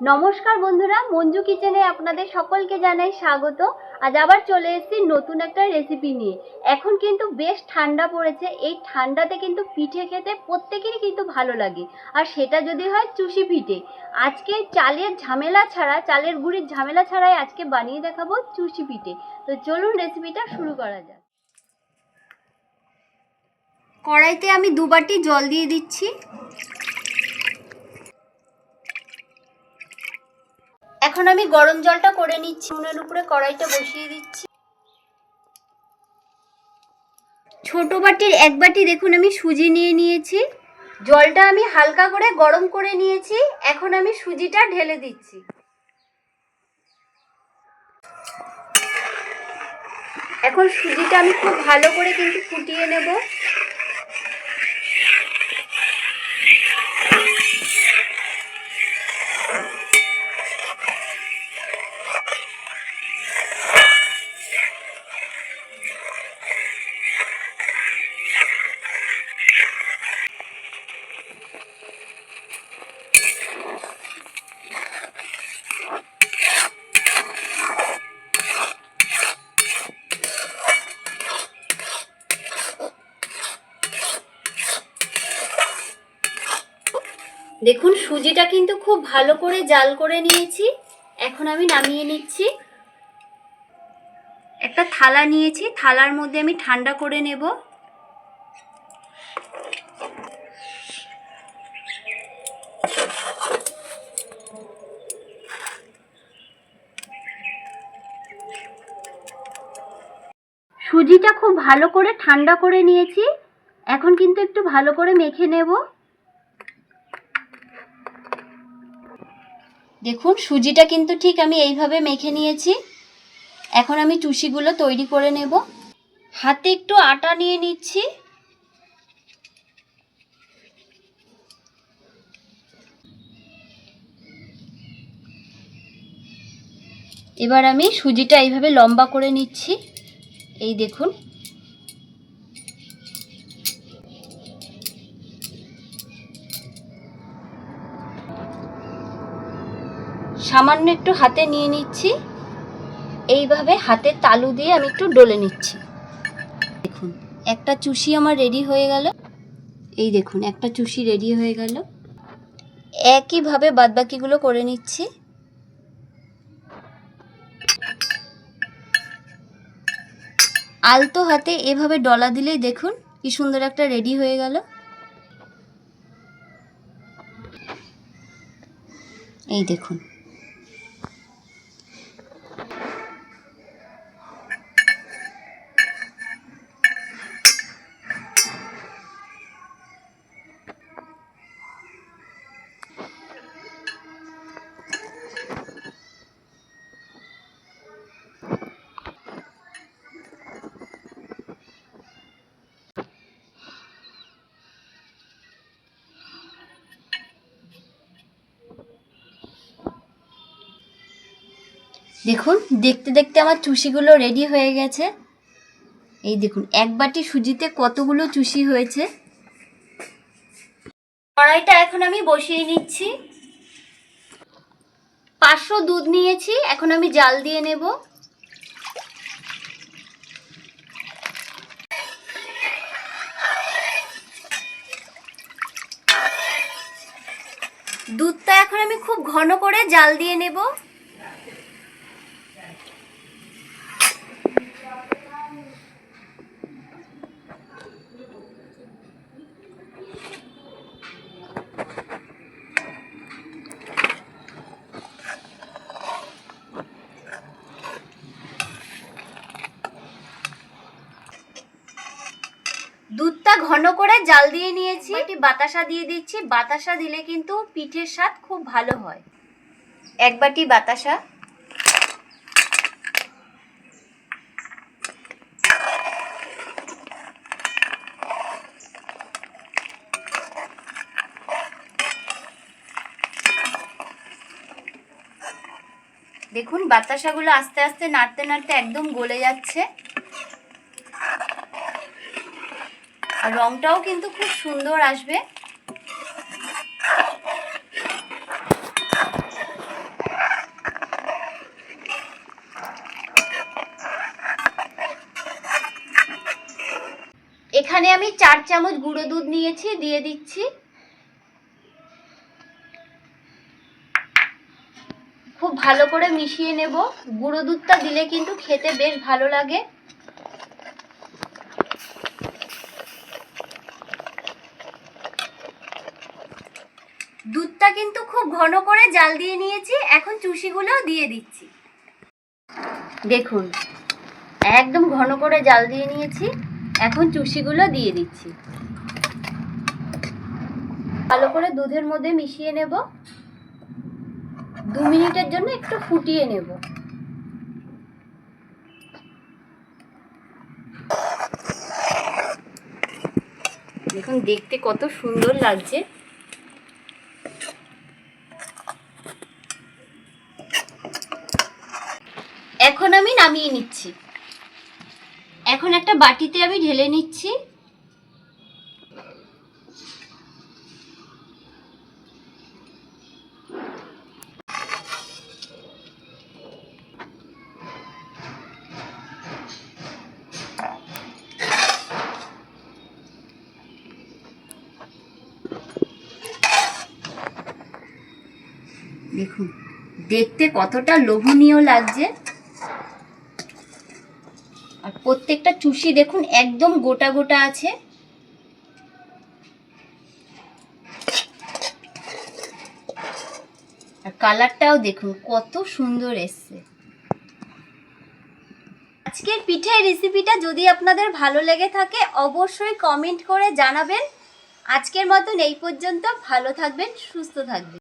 নমস্কার বন্ধুরা, মঞ্জু কিচেনে আপনাদের সকলকে জানাই স্বাগত। আজ আবার চলে এসেছি নতুন একটা রেসিপি নিয়ে। এখন কিন্তু বেশ ঠান্ডা পড়েছে। এই ঠান্ডাতে কিন্তু পিঠে খেতে প্রত্যেকেরই কিন্তু ভালো লাগে। আর সেটা যদি হয় চুষি পিঠে। আজকে চালের ঝামেলা ছাড়া, চালের গুঁড়ির ঝামেলা ছাড়াই আজকে বানিয়ে দেখাবো চুষি পিঠে। তো চলুন রেসিপিটা শুরু করা যাক। কড়াইতে আমি দু বাটি জল দিয়ে দিচ্ছি। এখন আমি গরম জলটা করে নিচ্ছি উনুনের উপরে কড়াইটা বসিয়ে দিচ্ছি। ছোট বাটির এক বাটি দেখুন, আমি সুজি নিয়ে নিয়েছি। জলটা আমি হালকা করে গরম করে নিয়েছি, এখন আমি সুজিটা ঢেলে দিচ্ছি। এখন সুজিটা আমি খুব ভালো করে কিন্তু ফুটিয়ে নেব। দেখুন, সুজিটা কিন্তু খুব ভালো করে জাল করে নিয়েছি। এখন আমি নামিয়ে নিচ্ছি। একটা থালা নিয়েছি, থালার মধ্যে আমি ঠান্ডা করে নেব। সুজিটা খুব ভালো করে ঠান্ডা করে নিয়েছি। এখন কিন্তু একটু ভালো করে মেখে নেব। দেখুন, সুজিটা কিন্তু ঠিক আমি এইভাবে মেখে নিয়েছি। এখন আমি টুসিগুলো তৈরি করে নেব। হাতে একটু আটা নিয়ে নিচ্ছি। এবার আমি সুজিটা এইভাবে লম্বা করে নিচ্ছি। এই দেখুন। সামান্য একটু হাতে নিয়ে নিচ্ছি। এইভাবে হাতের তালু দিয়ে আমি একটু ডলে নিচ্ছি। দেখুন, একটা চুষি আমার রেডি হয়ে গেল। এই দেখুন, একটা চুষি রেডি হয়ে গেল। একইভাবে বাদবাকিগুলো করে নিচ্ছি। আলতো হাতে এভাবে ডলা দিলেই দেখুন কি সুন্দর একটা রেডি হয়ে গেল। এই দেখুন দেখুন, দেখতে দেখতে আমার চুষিগুলো রেডি হয়ে গেছে। এই দেখুন, এক বাটি সুজিতে কতগুলো চুষি হয়েছে। কড়াইটা এখন আমি বসিয়ে নিচ্ছি। পাঁচশো দুধ নিয়েছি, এখন আমি জাল দিয়ে নেব। দুধটা এখন আমি খুব ঘন করে জাল দিয়ে নেব। দুধটা ঘন করে জাল দিয়ে নিয়েছি। একটি বাতাসা দিয়ে দিচ্ছি। বাতাসা দিলে কিন্তু পিঠের স্বাদ খুব ভালো হয়। এক বাটি বাতাসা। দেখুন, বাতাসাগুলো আস্তে আস্তে নাড়তে নাড়তে একদম গলে যাচ্ছে। আর রংটাও কিন্তু খুব সুন্দর আসবে। এখানে আমি চার চামচ গুঁড়ো দুধ নিয়েছি, দিয়ে দিচ্ছি। খুব ভালো করে মিশিয়ে নেব। গুঁড়ো দুধটা দিলে কিন্তু খেতে বেশ ভালো লাগে। দুধটা কিন্তু খুব ঘন করে জাল দিয়ে নিয়েছি, এখন চুষিগুলোও দিয়ে দিচ্ছি। দেখুন, একদম ঘন করে জাল দিয়ে নিয়েছি, এখন চুষিগুলো দিয়ে দিচ্ছি। ভালো করে দুধের মধ্যে মিশিয়ে নেব। দু মিনিটের জন্য একটু ফুটিয়ে নেব। দেখুন, দেখতে কত সুন্দর লাগছে এখন আমি নামিয়ে নিচ্ছি এখন একটা বাটিতে আমি ঢেলে নিচ্ছি। দেখুন দেখতে কতটা লোভনীয় লাগছে। আর প্রত্যেকটা চুষি দেখুন, একদম গোটা গোটা আছে। আর কালারটাও দেখুন, কত সুন্দর এসছে। আজকের পিঠের রেসিপিটা যদি আপনাদের ভালো লেগে থাকে, অবশ্যই কমেন্ট করে জানাবেন। আজকের মতন এই পর্যন্ত, ভালো থাকবেন, সুস্থ থাকবেন।